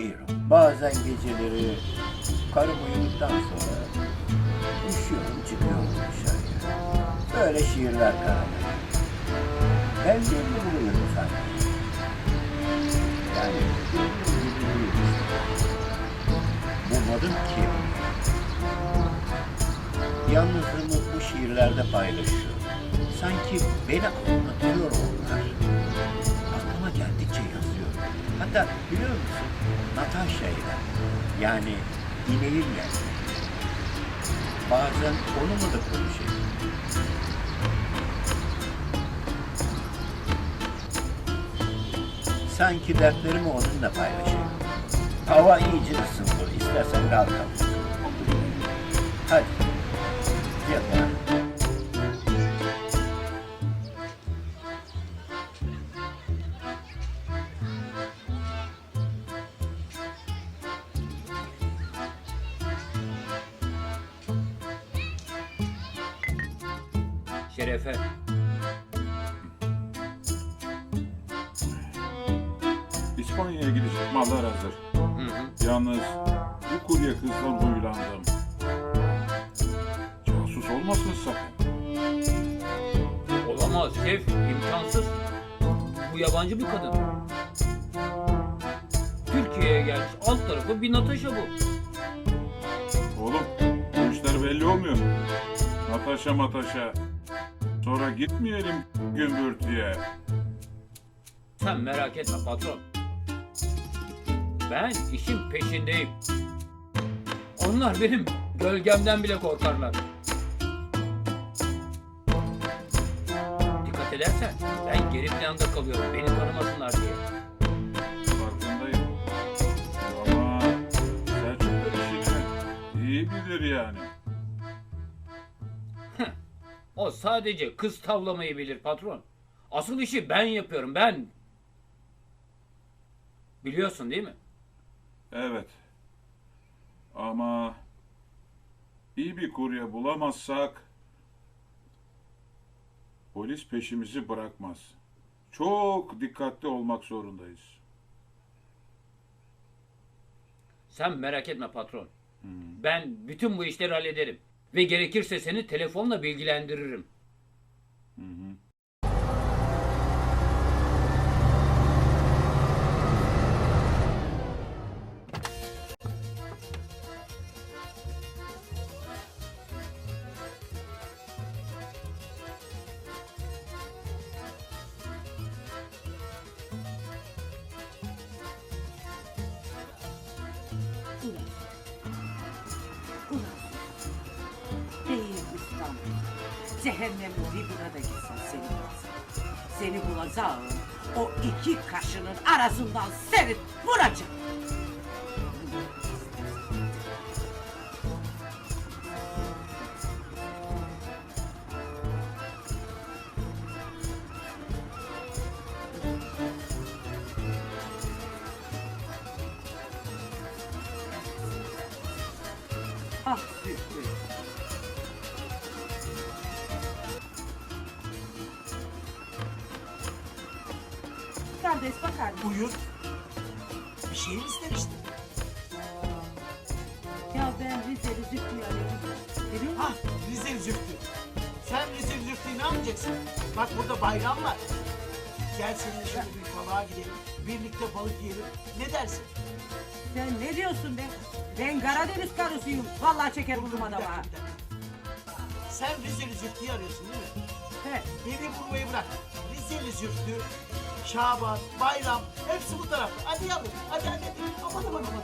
uyuyorum. Bazen geceleri karım uyuduktan sonra üşüyorum çıkıyorum dışarıya. Böyle şiirler karalar. Ben de buluyorum sanki? Yani. Bulmadım ki. Yalnızlığımı bu şiirlerde paylaşıyorum. Sanki beni anlatıyor onlar. Hatta biliyor musun? Natasha ile yani ineğimle bazen onunla da konuşuyorum. Sanki dertlerimi onunla paylaşıyorum. Hava iyice ısındı. İstersen kalkalım. Hadi. Şerefe. İspanya'ya gidecek mallar hazır. Hı hı. Yalnız bu kurye kızdan huylandım. Casus olmasın sakın. Olamaz şef, imkansız. Bu yabancı bir kadın. Türkiye'ye gelmiş, alt tarafı bir Natasha bu. Oğlum bu işler belli olmuyor. Natasha Mataşa. Sonra gitmeyelim gümbürtüye. Sen merak etme patron. Ben işin peşindeyim. Onlar benim gölgemden bile korkarlar. Dikkat edersen ben geri planda kalıyorum beni tanımasınlar diye. Farkındayım. Ama Selçuk da işini iyi bilir yani. O sadece kız tavlamayı bilir patron. Asıl işi ben yapıyorum ben. Biliyorsun değil mi? Evet. Ama iyi bir kurye bulamazsak polis peşimizi bırakmaz. Çok dikkatli olmak zorundayız. Sen merak etme patron. Ben bütün bu işleri hallederim. Ve gerekirse seni telefonla bilgilendiririm. Değil Cehennemin dibine de gitsin seni bulsam. Seni bulacağım. O iki kaşının arasından seni vuracağım. Kardeş bakar? Buyur. Bir şey mi istemiştin? Ya ben Rize'li Zühtü'yü arıyorum. Biliyor musun? Hah Rize Zühtü. Sen Rize Zühtü'yü ne yapacaksın? Bak burada bayram var. Gel seninle şöyle bir balığa gidelim. Birlikte balık yiyelim. Ne dersin? Sen ne diyorsun be? Ben Karadeniz karısıyım. Vallahi çeker burnuma bir dakika, var. bir dakika. Sen Rizeli Zühtü'yü arıyorsun değil mi? He. Beni vurmayı bırak. Rizeli Zühtü, Şaban, Bayram hepsi bu tarafta. Hadi yavrum. Hadi hadi. hadi. Aman aman aman.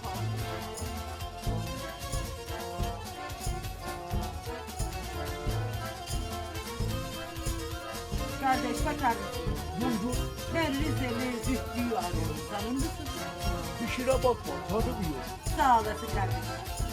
Kardeş bakar mısın? Buyur. Ben Rize'li Zühtü'yü arıyorum. Tanır mısın? Kusura bakma. Tanımıyor. Sağ olasın kardeş.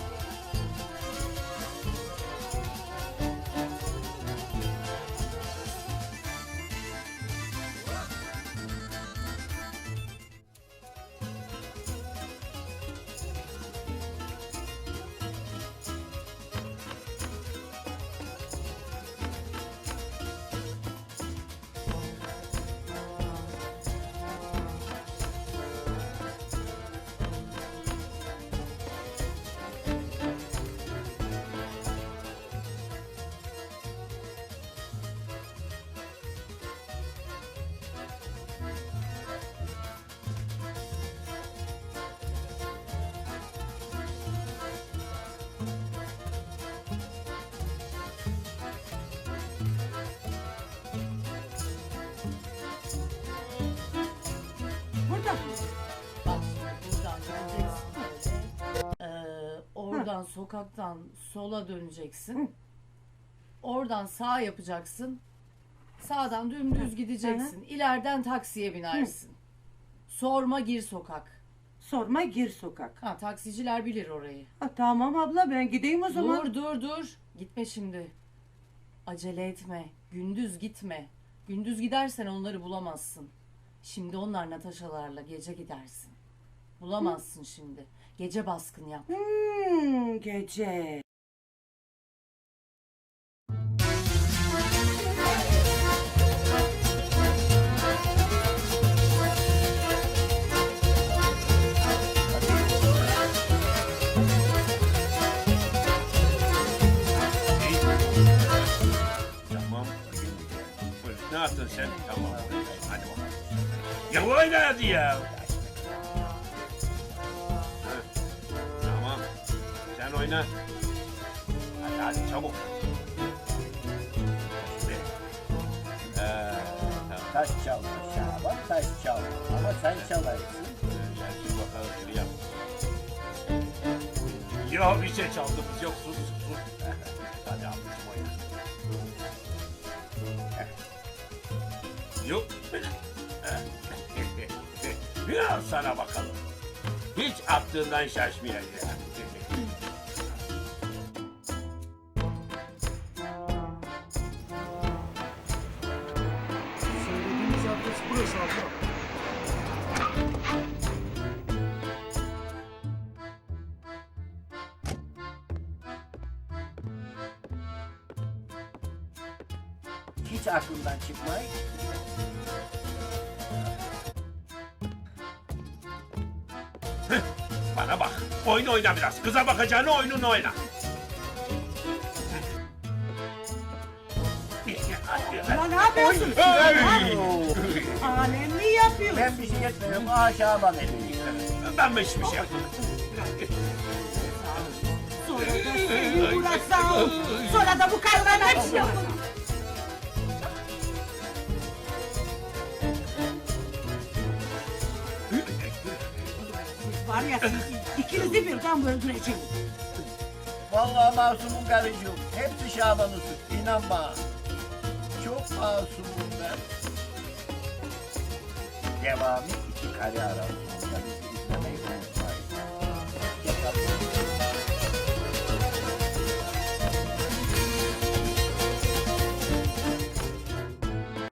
Çıkan sokaktan sola döneceksin. Oradan sağ yapacaksın. Sağdan dümdüz gideceksin. İleriden taksiye binersin. Sorma gir sokak. Sorma gir sokak. Ha taksiciler bilir orayı. Ha, tamam abla ben gideyim o zaman. Dur dur dur. Gitme şimdi. Acele etme. Gündüz gitme. Gündüz gidersen onları bulamazsın. Şimdi onlar Natasha'larla gece gidersin. Bulamazsın şimdi. Gece baskın yap. Hmm, gece. Tamam. Ne yaptın sen? Tamam. Hadi bakalım. Ya hadi ya. Oyna. Hadi hadi çabuk. Ee, taş çal Şaban taş çal. Ama sen çalarsın. Sen şimdi bakalım şunu yap. Yok bir şey çaldığımız yok sus sus. hadi abicim oyna. Yok. Biraz sana bakalım. Hiç attığından şaşmayacak. Hiç aklımdan çıkmayın. Bana bak. Oyun oyna biraz. Kıza bakacağını oyununu oyna. Ulan ne yapıyorsun? Alem mi yapıyorsun? Ben bir şey etmiyorum. Aşağı bana Ben hiçbir şey yapmadım. Sonra da seni vursam. Sonra da bu karılarla hepsi yaparım. Var ya siz ikinizi birden öldüreceğim. Vallahi masumum karıcığım. Hepsi Şaban'ın suçu. İnan bana. Çok masumum ben. Devamı iki kare. Bizi izlemeyi unutmayın. Hoşçakalın.